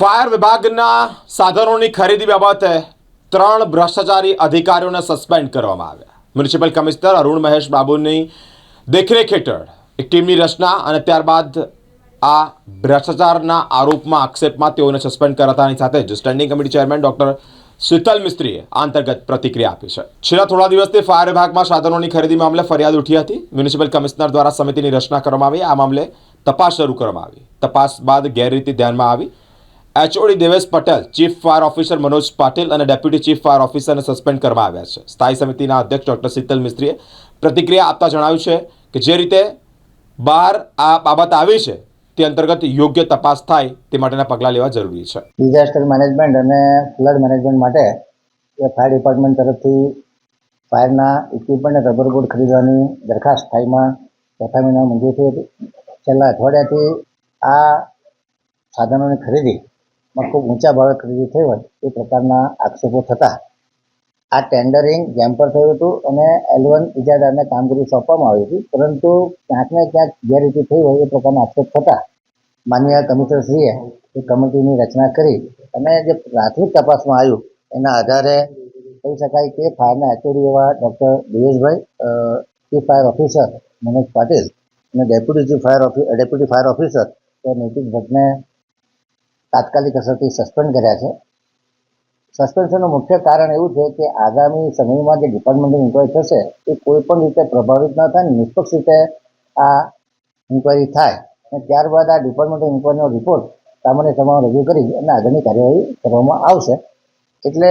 Fire વિભાગના સાધનોની ખરીદી બાબતે ત્રણ ભ્રષ્ટાચારી અધિકારીઓને સસ્પેન્ડ કરવામાં આવ્યા. મ્યુનિસિપલ કમિશનર અરુણ મહેશ બાબુની દેખરેખ હેઠળ એક ટીમની રચના અને ત્યારબાદ આ ભ્રષ્ટાચારના આરોપમાં આક્ષેપમાં તેઓને સસ્પેન્ડ કરાતાની સાથે જ standing committee chairman doctor Sheetal મિસ્ત્રીએ આ અંતર્ગત પ્રતિક્રિયા આપી છે. છેલ્લા થોડા દિવસથી ફાયર વિભાગમાં સાધનોની ખરીદી મામલે ફરિયાદ ઉઠી હતી. મ્યુનિસિપલ કમિશનર દ્વારા સમિતિની રચના કરવામાં આવી. આ મામલે તપાસ શરૂ કરવામાં આવી. તપાસ બાદ ગેરરીતિ ધ્યાનમાં આવી. HOD Devesh Patel, chief fire officer Manoj Patil અને ડેપ્યુટી ચીફ ફાયર ઓફિસરને સસ્પેન્ડ કરવામાં આવ્યા છે. સ્થાયી સમિતિના અધ્યક્ષ ડોક્ટર શીતલ મિસ્ત્રીએ પ્રતિક્રિયા આપતા જણાવ્યું છે કે જે રીતે બહાર આ બાબત આવી છે, તે અંતર્ગત યોગ્ય તપાસ થાય તે માટેના પગલાં લેવા જરૂરી છે. ડિઝાસ્ટર મેનેજમેન્ટ અને ફ્લડ મેનેજમેન્ટ માટે એ ફાયર ડિપાર્ટમેન્ટ તરફથી ફાયરના ઇક્વિપમેન્ટ રબર બોર્ડ ખરીદવાની દરખાસ્ત સ્થાયીમાં ચોથા મહિના મંજૂર થઈ હતી. છેલ્લા અઠવાડિયાથી આ સાધનોની ખરીદીમાં ખૂબ ઊંચા ભાવે ખરીદી થઈ હોય એ પ્રકારના આક્ષેપો થતા. આ ટેન્ડરિંગ જેમ પર થયું હતું અને એલવન ઇજાદારને કામગીરી સોંપવામાં આવી હતી, પરંતુ ક્યાંક ને ક્યાંક ગેરરીતિ થઈ હોય એ પ્રકારના આક્ષેપ થતા. માનનીય કમિશનરશ્રીએ એ કમિટીની રચના કરી અને જે પ્રાથમિક તપાસમાં આવ્યું, એના આધારે કહી શકાય કે ફાયરના એચઓડી એવા doctor દિવેશભાઈ chief fire officer Manoj Patil અને deputy chief fire office deputy fire officer તો નૈતિક ભટ્ટને તાત્કાલિક અસરથી સસ્પેન્ડ કર્યા છે. સસ્પેન્શનનું મુખ્ય કારણ એવું છે કે આગામી સમયમાં જે ડિપાર્ટમેન્ટલ ઇન્કવાયરી થશે, એ કોઈ પણ રીતે પ્રભાવિત ન થાય નિષ્પક્ષ રીતે આ ઇન્કવાયરી થાય. અને ત્યારબાદ આ ડિપાર્ટમેન્ટલ ઇન્કવાયરીનો રિપોર્ટ સામાન્ય સભામાં રજૂ કરી અને આગળની કાર્યવાહી કરવામાં આવશે. એટલે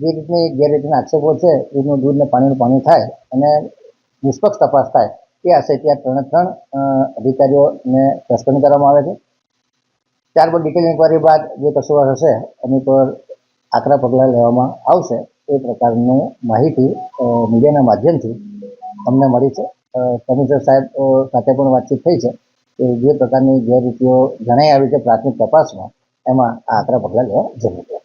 જે રીતની ગેરરીતિના આક્ષેપો છે એનું દૂધને પાણીનું પાણી થાય અને નિષ્પક્ષ તપાસ થાય, એ આશયથી આ ત્રણે ત્રણ અધિકારીઓને સસ્પેન્ડ કરવામાં આવે છે. ત્યારબાદ ડિટેલ ઇન્કવાયરી બાદ જે કસુવાર હશે, એની પર આકરા પગલાં લેવામાં આવશે. એ પ્રકારનું માહિતી મીડિયાના માધ્યમથી અમને મળી છે. કમિશનર સાહેબ સાથે પણ વાતચીત થઈ છે કે જે પ્રકારની ગેરરીતિઓ જણાઈ આવી છે પ્રાથમિક તપાસમાં, એમાં આ આકરા પગલાં લેવા જરૂર છે.